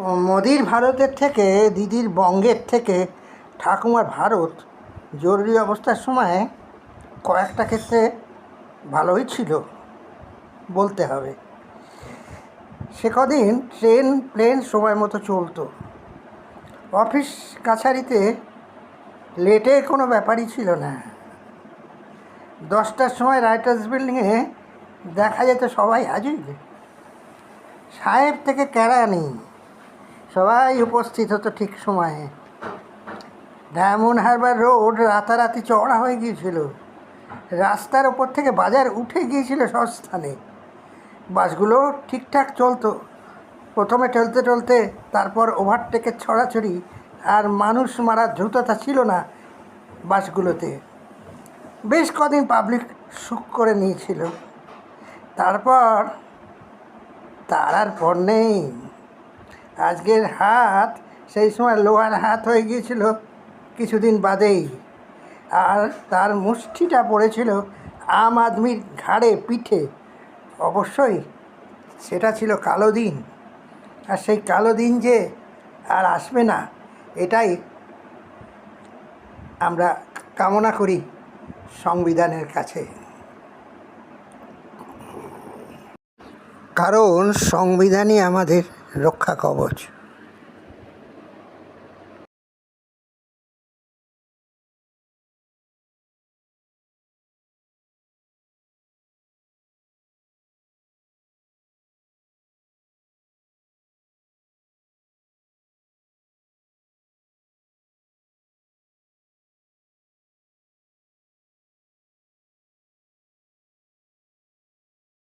মোদির ভারতের থেকে, দিদির বঙ্গের থেকে, ঠাকুমার ভারত জরুরি অবস্থার সময় কয়েকটা ক্ষেত্রে ভালোই ছিল বলতে হবে। সে কদিন ট্রেন, প্লেন সময় মতো চলতো। অফিস কাছারিতে লেটে কোনো ব্যাপারই ছিল না। দশটার সময় রাইটার্স বিল্ডিংয়ে দেখা যেত সবাই হাজির। সাহেব থেকে কেরানি সবাই উপস্থিত হতো ঠিক সময়ে। ডায়মন্ড হারবার রোড রাতারাতি চওড়া হয়ে গিয়েছিল। রাস্তার ওপর থেকে বাজার উঠে গিয়েছিল সস্থানে বাসগুলো ঠিকঠাক চলতো। প্রথমে টলতে টলতে, তারপর ওভারটেকের ছড়াছড়ি আর মানুষ মারার দ্রুততা ছিল না বাসগুলোতে। বেশ কদিন পাবলিক সুখ করে নিয়েছিল। তারপর, তার আর পর নেই। আজকের হাত, সেই সময় লোহার হাত হয়ে গিয়েছিল কিছুদিন বাদেই। আর তার মুষ্টিটা পড়েছিল আম আদমির ঘাড়ে পিঠে। অবশ্যই সেটা ছিল কালো দিন। আর সেই কালো দিন যে আর আসবে না, এটাই আমরা কামনা করি সংবিধানের কাছে। কারণ সংবিধানই আমাদের রক্ষা কবচ